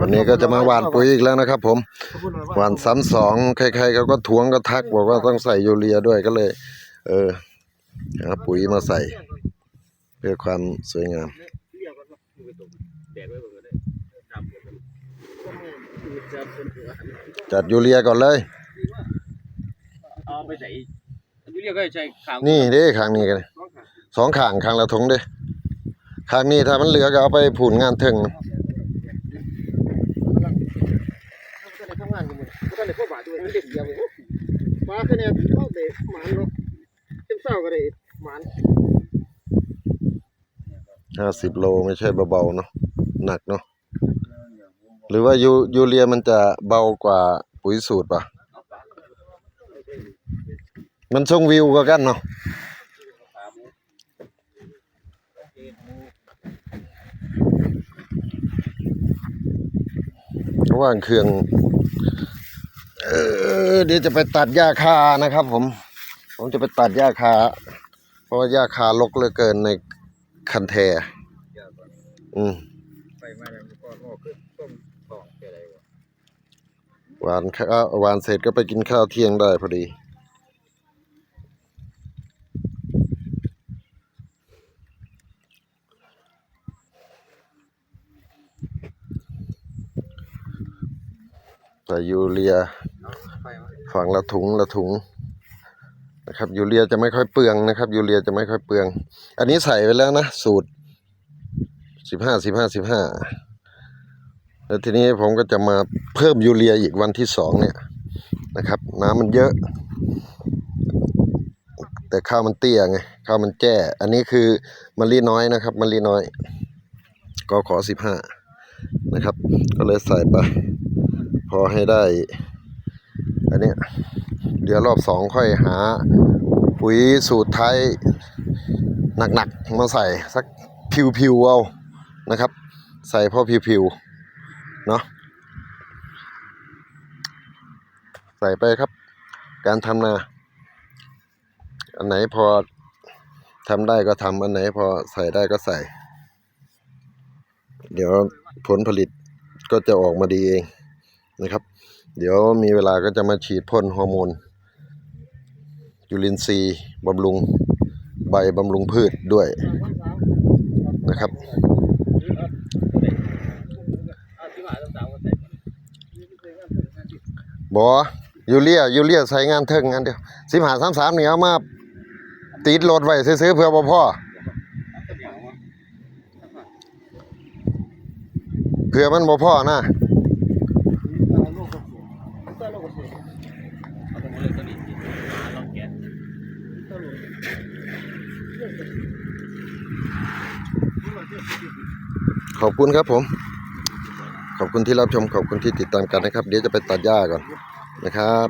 วันนี้ก็จะมาหว่านปุ๋ยอีกแล้วนะครับ ผมหว่านซ้ำสองใครๆเขาก็ทวงก็ทักบอกว่าต้องใส่ยูเรียด้วยก็เลย เออหาปุ๋ยมาใส่ เพื่อความสวยงามจัดยูเรียก่อนเลยเอาไปใส่ยูเรียก็ใช้ขางนี่เด้ข้างนี้กันสองข้างข้างละทงเด้ข้างนี้ถ้ามันเหลือก็เอาไปผูนงานถึง ก็ได้ทำงานอยู่หมดก็ได้พวกบาทด้วยมันเด็กเดียวเลยฟ้าคะแนนเข้าเตะหมานเนาะเต็มเศร้าก็ได้หมานห้าสิบโลไม่ใช่เบาๆเนาะหนักเนาะหรือว่ายูยูเรียมันจะเบากว่าปุ๋ยสูตรป่ะ มันชงวิวกว่ากันเนาะระหว่างเครื่อง อเดี๋ยวจะไปตัดหญ้าคานะครับ ผม ผมจะไปตัดหญ้าคา เพราะว่าหญ้าคารกเหลือเกินในคันแทอืมไปมาแล้วก็งอกขึ้นต้มทองอะไรวะหวานข้าวหวานเสร็จก็ไปกินข้าวเที่ยงได้พอดีใส่ยูเรียไปมา ฝังละถุงละถุงนะครับยูเรียจะไม่ค่อยเปลืองนะครับยูเรียจะไม่ค่อยเปลือง อันนี้ใส่ไปแล้วนะ สูตรสิบห้าสิบห้าสิบห้าแล้วทีนี้ผมก็จะมาเพิ่มยูเรียอีกวันที่สองเนี่ยนะครับ น้ำมันเยอะ แต่ข้าวมันเตี้ยไงข้าวมันแจ้ อันนี้คือมะลิน้อยนะครับมะลิน้อยก็ขอสิบห้านะครับ ก็เลยใส่ไป พอให้ได้ อันนี้ เดี๋ยวรอบสองค่อยหาปุ๋ยสูตรไทยหนักๆมาใส่สักพิวๆเอานะครับ ใส่พอพิวๆเนาะใส่ไปครับ การทำนา อันไหนพอทำได้ก็ทำอันไหนพอใส่ได้ก็ใส่ เดี๋ยวผลผลิตก็จะออกมาดีเองนะครับ เดี๋ยวมีเวลาก็จะมาฉีดพ่นฮอร์โมนจุลินทรีย์บำรุงใบบำรุงพืชด้วยนะครับเอาที่มาต้องตามกันใส่บอยูเรียยูเรียใส่งานเทิงงานเดียวสิบหาสามสามเนี่เอามาติดรถไว้ซื้อเพื่อบ่พ่อเพื่อมันบ่พ่อนะ ขอบคุณครับผม ขอบคุณที่รับชม ขอบคุณที่ติดตามกันนะครับ เดี๋ยวจะไปตัดหญ้าก่อนนะครับ